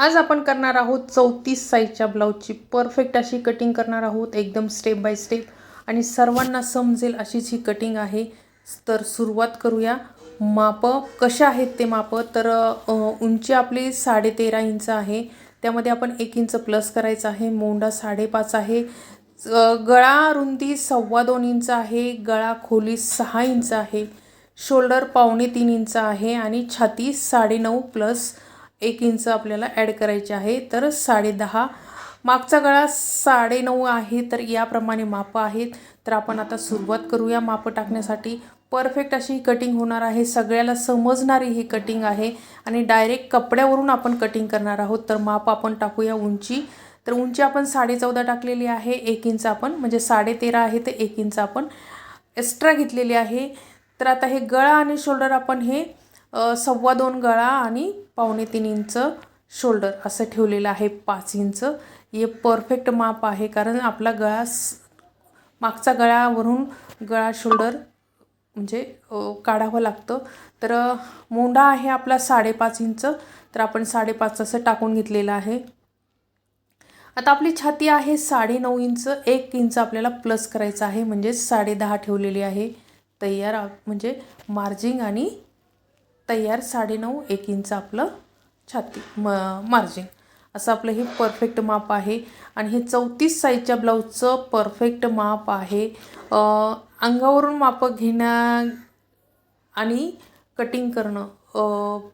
आज आपण करणार आहोत चौतीस साईजच्या ब्लाऊजची. परफेक्ट अशी कटिंग करणार आहोत एकदम स्टेप बाय स्टेप आणि सर्वांना समजेल अशीच ही कटिंग आहे. तर सुरुवात करूया. मापं कशा आहेत ते मापं? तर उंची आपली साडेतेरा इंच आहे. त्यामध्ये आपण एक इंच प्लस करायचं आहे. मोंडा साडेपाच आहे. गळा रुंदी सव्वा दोन इंच आहे. गळा खोली सहा इंच आहे. शोल्डर पावणे तीन इंच आहे. आणि छाती साडेनऊ प्लस एक इंच आपल्याला ॲड करायचे आहे. तर साडेदहा मागचा गळा साडेनऊ आहे तर याप्रमाणे मापं आहेत. तर आपण आता सुरुवात करूया मापं टाकण्यासाठी. परफेक्ट अशी ही कटिंग होणार आहे. सगळ्याला समजणारी ही कटिंग आहे आणि डायरेक्ट कपड्यावरून आपण कटिंग करणार आहोत. तर माप आपण टाकूया उंची. तर उंची आपण साडे चौदा टाकलेली आहे. एक इंच आपण म्हणजे साडे तेरा आहे तर एक इंच आपण एक्स्ट्रा घेतलेली आहे. तर आता हे गळा आणि शोल्डर आपण हे सव्वा दोन गळा आणि पावणे तीन इंच शोल्डर असं ठेवलेलं आहे पाच इंच. हे परफेक्ट माप आहे कारण आपला गळा मागचा गळ्यावरून गळा शोल्डर म्हणजे काढावं लागतं. तर अ, मोंढा आहे आपला साडेपाच इंच तर आपण साडेपाच असं टाकून घेतलेलं आहे. आता आपली छाती आहे साडेनऊ इंच एक इंच आपल्याला प्लस करायचं आहे म्हणजे साडे दहा ठेवलेली आहे. तयार म्हणजे मार्जिंग आणि तयार साडेनऊ एक इंच आपलं छाती म मार्जिन असं आपलं हे परफेक्ट माप आहे. आणि हे चौतीस साईजच्या ब्लाऊजचं परफेक्ट माप आहे. अंगावरून मापं घेण्या आणि कटिंग करणं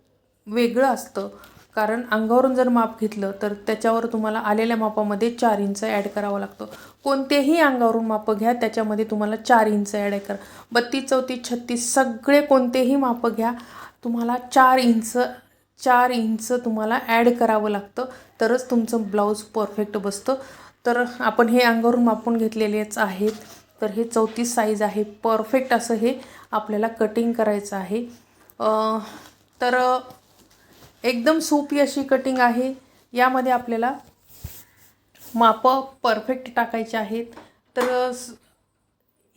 वेगळं असतं. कारण अंगावरून जर माप घेतलं तर त्याच्यावर तुम्हाला आलेल्या मापामध्ये चार इंच ॲड करावं लागतं. कोणतेही अंगावरून मापं घ्या त्याच्यामध्ये तुम्हाला चार इंच ॲड करा. बत्तीस चौतीस छत्तीस सगळे कोणतेही मापं घ्या. तुम्हाला चार इंच चार इंच तुम्हाला ॲड करावं लागतं. तरच तुमचं ब्लाऊज परफेक्ट बसतं. तर आपण हे अंगावरून मापून घेतलेलेच आहेत. तर हे चौतीस साईज आहे. परफेक्ट असं हे आपल्याला कटिंग करायचं आहे. तर एकदम सोपी अशी कटिंग आहे. यामध्ये आपल्याला मापं परफेक्ट टाकायचे आहेत. तर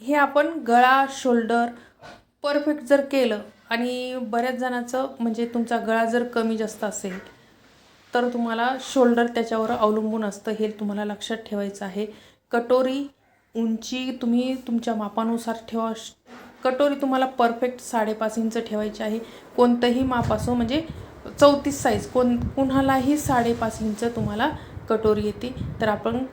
हे आपण गळा शोल्डर परफेक्ट जर केलं आणि बऱ्याच जणांचं म्हणजे तुमचा गळा जर कमी जास्त असेल तर तुम्हाला शोल्डर त्याच्यावर अवलंबून असतं हे तुम्हाला लक्षात ठेवायचं आहे. कटोरी उंची तुम्ही तुमच्या मापानुसार ठेवा. श- कटोरी तुम्हाला परफेक्ट साडेपाच इंच ठेवायची आहे. कोणतंही माप असो म्हणजे चौतीस साईज कोण कुणालाही साडेपाच इंच तुम्हाला कटोरी येते. तर आपण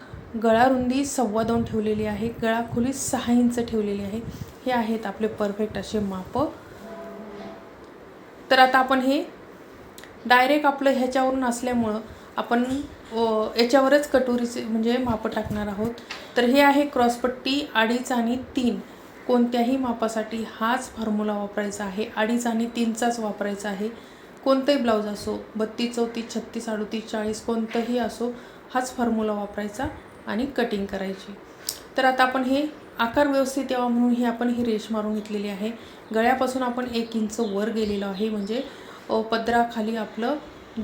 गळा रुंदी सव्वा दोन ठेवलेली आहे. गळा खोली सहा इंच ठेवलेली आहे. हे आहेत आपले परफेक्ट असे मापं. तर आता आपण हे डायरेक्ट आपलं ह्याच्यावरून असल्यामुळं आपण याच्यावरच कटोरीचे म्हणजे मापं टाकणार आहोत. तर हे आहे क्रॉसपट्टी अडीच आणि तीन. कोणत्याही मापासाठी हाच फॉर्म्युला वापरायचा आहे. अडीच आणि तीनचाच वापरायचा आहे. कोणतंही ब्लाऊज असो बत्तीस चौतीस छत्तीस अडतीस चाळीस कोणतंही असो हाच फॉर्म्युला वापरायचा आणि कटिंग करायची. तर आता आपण हे आकार व्यवस्थित यावा म्हणून हे आपण ही रेष मारून घेतलेली आहे. गळ्यापासून आपण एक इंच वर गेलेलो आहे. म्हणजे पदराखाली आपलं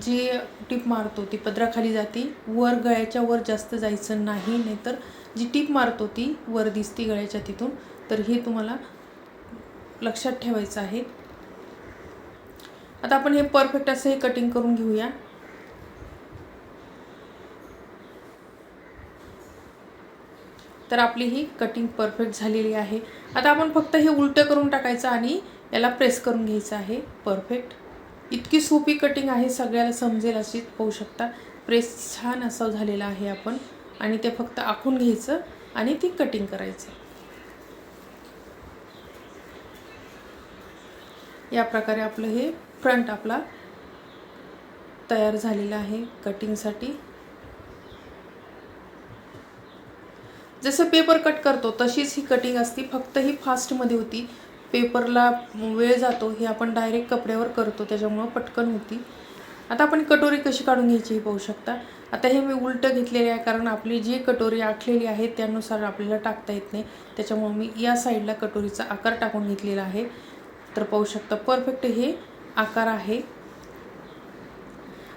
जी टीप मारतो ती पदराखाली जाते. वर गळ्याच्या वर जास्त जायचं नाही. नाहीतर जी टीप मारतो ती वर दिसती गळ्याच्या तिथून. तर हे तुम्हाला लक्षात ठेवायचं आहे. आता आपण हे परफेक्ट असं हे कटिंग करून घेऊया. तर आपली ही कटिंग परफेक्ट झालेली आहे. आता आपण फक्त हे उलटं करून टाकायचं आणि याला प्रेस करून घ्यायचं आहे. परफेक्ट इतकी सोपी कटिंग आहे सगळ्याला समजेल अशी पाहू शकता. प्रेस छान असं झालेला आहे आपण. आणि ते फक्त आखून घ्यायचं आणि ती कटिंग करायचं. या प्रकारे आपलं हे फ्रंट आपला तयार झालेला आहे कटिंगसाठी जसं पेपर कट करतो तशीच ही कटिंग असती. फक्त ही फास्टमध्ये होती. पेपरला वेळ जातो हे आपण डायरेक्ट कपड्यावर करतो त्याच्यामुळं पटकन होती. आता आपण कटोरी कशी काढून घ्यायची हे पाहू शकता. आता हे मी उलटं घेतलेले आहे कारण आपली जी कटोरी आखलेली आहे त्यानुसार आपल्याला टाकता येत नाही. त्याच्यामुळं मी या साईडला कटोरीचा आकार टाकून घेतलेला आहे. तर पाहू शकता परफेक्ट हे आकार आहे.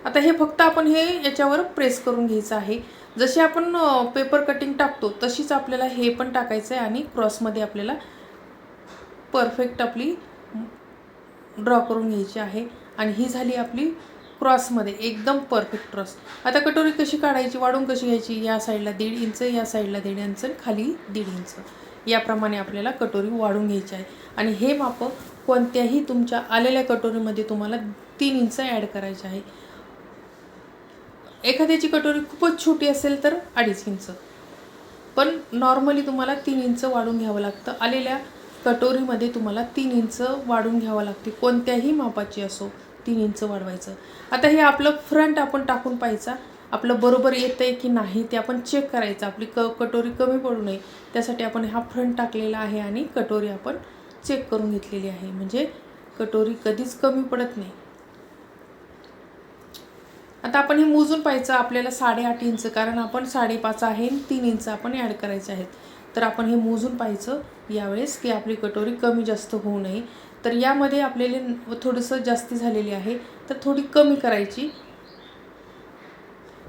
आता हे फक्त आपण हे याच्यावर प्रेस करून घ्यायचं आहे. जशी आपण पेपर कटिंग टाकतो तशीच आपल्याला हे पण टाकायचं आहे आणि क्रॉसमध्ये आपल्याला परफेक्ट आपली ड्रॉ करून घ्यायची आहे. आणि ही झाली आपली क्रॉसमध्ये एकदम परफेक्ट क्रॉस आता कटोरी कशी काढायची वाढून कशी घ्यायची या साईडला दीड इंच या साईडला दीड इंच खाली दीड इंच. याप्रमाणे आपल्याला कटोरी वाढून घ्यायची आहे. आणि हे माप कोणत्याही तुमच्या आलेल्या कटोरीमध्ये तुम्हाला तीन इंच ॲड करायचे आहे. एखाद्याची कटोरी खूपच छोटी असेल तर अडीच इंच. पण नॉर्मली तुम्हाला तीन इंच वाढून घ्यावं लागतं. आलेल्या कटोरीमध्ये तुम्हाला तीन इंच वाढून घ्यावं लागते. कोणत्याही मापाची असो तीन इंच वाढवायचं. आता हे आपलं फ्रंट आपण टाकून पाहायचा. आपलं बरोबर येतं आहे की नाही ते आपण चेक करायचं. आपली क कटोरी कमी पडू नये. त्यासाठी आपण हा फ्रंट टाकलेला आहे आणि कटोरी आपण चेक करून घेतलेली आहे. म्हणजे कटोरी कधीच कमी पडत नाही. आता आपण हे मोजून पाहायचं आपल्याला साडेआठ इंच कारण आपण साडेपाच आहे तीन इंच आपण ॲड करायचे आहेत. तर आपण हे मोजून पाहायचं यावेळेस की आपली कटोरी कमी जास्त होऊ नये. तर यामध्ये आपल्याला थोडंसं जास्ती झालेली आहे तर थोडी कमी करायची.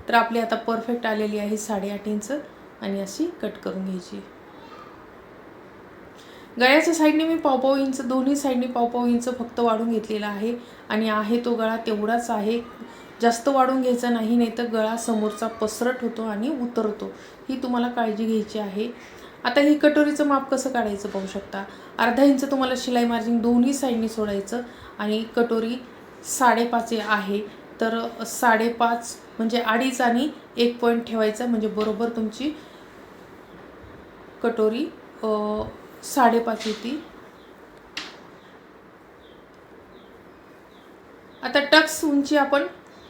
तर आपली आता परफेक्ट आलेली आहे साडेआठ इंच आणि अशी कट करून घ्यायची. गळ्याच्या साईडने मी पावपाव इंच दोन्ही साईडने पावपाव इंच फक्त वाढून घेतलेला आहे. आणि आहे तो गळा तेवढाच आहे. जास्त वाढून घ्यायचा नाही नाही तर गळा समोरचा पसरट होतो आणि उतरतो. ही तुम्हाला काळजी घ्यायची आहे. आता ही कटोरीचं माप कसं काढायचं पाहू शकता? अर्धा इंच तुम्हाला शिलाई मार्जिन दोन्ही साईडनी सोडायचं आणि कटोरी साडेपाच आहे. तर साडेपाच म्हणजे अडीच आणि एक पॉईंट ठेवायचा म्हणजे बरोबर तुमची कटोरी साडेपाच होती. आता टक्स उंची आपण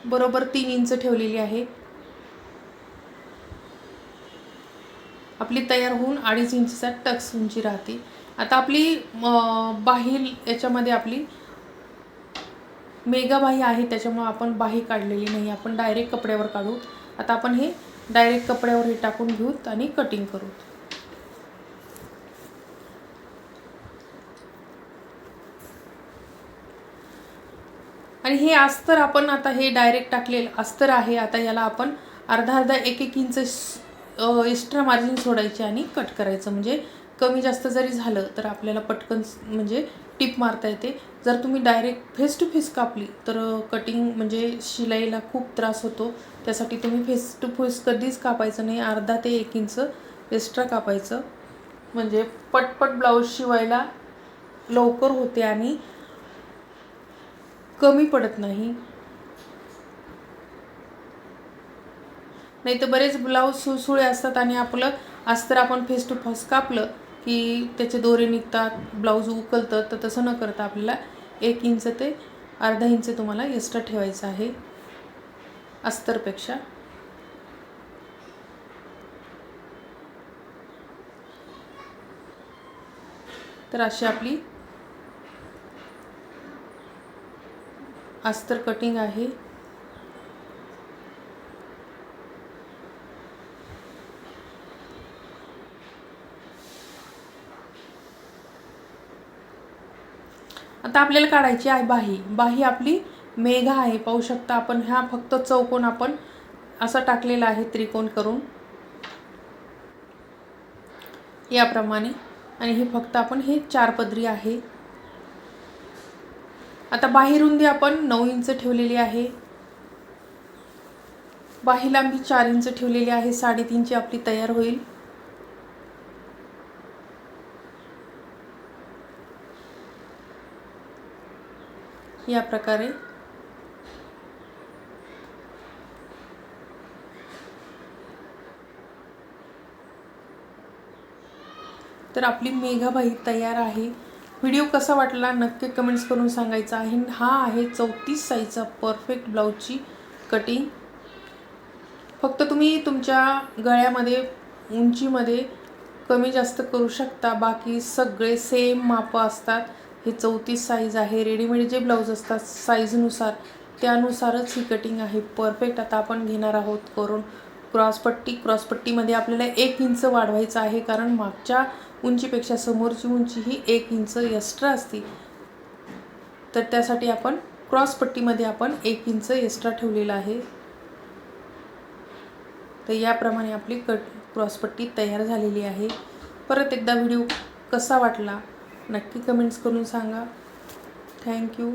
बरोबर तीन इंच ठेवलेली आहे. आपली तयार होऊन अडीच इंचचा टक्स उंची राहते. आता आपली बाही याच्यामध्ये आपली मेगा बाही आहे त्याच्यामुळे आपण बाही काढलेली नाही. आपण डायरेक्ट कपड्यावर काढू. आता आपण हे डायरेक्ट कपड्यावर हे टाकून घेऊत आणि कटिंग करू आणि हे अस्तर आपण आता हे डायरेक्ट टाकलेलं अस्तर आहे. आता याला आपण अर्धा अर्धा एक एक इंच एक्स्ट्रा मार्जिन सोडायचे आणि कट करायचं. म्हणजे कमी जास्त जरी झालं तर आपल्याला पटकन म्हणजे टिप मारता येते. जर तुम्ही डायरेक्ट फेस टू फेस कापली तर कटिंग म्हणजे शिलाईला खूप त्रास होतो. त्यासाठी तुम्ही फेस टू फेस कधीच कापायचं नाही. अर्धा ते एक इंच एक्स्ट्रा कापायचं. म्हणजे पटपट ब्लाऊज शिवायला लवकर होते आणि कमी पडत नाही. नाही तर बरेच ब्लाऊज सुळसुळे असतात आणि आपलं अस्तर आपण फेस टू फेस कापलं की त्याचे दोरे निघतात ब्लाऊज उकलतं तर तसं न करता आपल्याला एक इंच ते अर्धा इंच तुम्हाला एक्स्ट्रा ठेवायचं आहे. अस्तरपेक्षा. तर अशी आपली अस्तर कटिंग आहे. आता आपल्याला काढायची आहे बाही. बाही आपली मेघा आहे. पाहू शकता आपण ह्या फक्त चौकोन आपण असा टाकलेला आहे त्रिकोण करून. याप्रमाणे. आणि हे फक्त आपण हे चार पदरी आहे. आता बाही रुंदी आपण. नऊ इंच ठेवलेली आहे. बाही लांबी चार इंच ठेवलेली आहे. साडेतीनची आपली तयार होईल. या प्रकारे. तर आपली मेघाबाई तयार आहे. व्हिडिओ कसा वाटला नक्की कमेंट्स करून सांगायचा. आहे हा आहे चौतीस साईजचा परफेक्ट ब्लाऊजची कटिंग फक्त तुम्ही तुमच्या गळ्यामध्ये उंचीमध्ये कमी जास्त करू शकता. बाकी सगळे सेम मापं असतात. हे चौतीस साईज आहे. रेडीमेड जे ब्लाऊज असतात साईजनुसार त्यानुसारच ही कटिंग आहे. परफेक्ट आता आपण घेणार आहोत करून. क्रॉसपट्टी क्रॉसपट्टीमध्ये आपल्याला एक इंच वाढवायचं आहे कारण मागच्या उंचीपेक्षा समोरची उंची ही एक इंच एक्स्ट्रा असते. तर त्यासाठी आपण क्रॉसपट्टीमध्ये आपण एक इंच एक्स्ट्रा ठेवलेलं आहे. तर याप्रमाणे आपली कट क्रॉसपट्टी तयार झालेली आहे. परत एकदा व्हिडिओ कसा वाटला नक्की कमेंट्स करून सांगा. थँक्यू.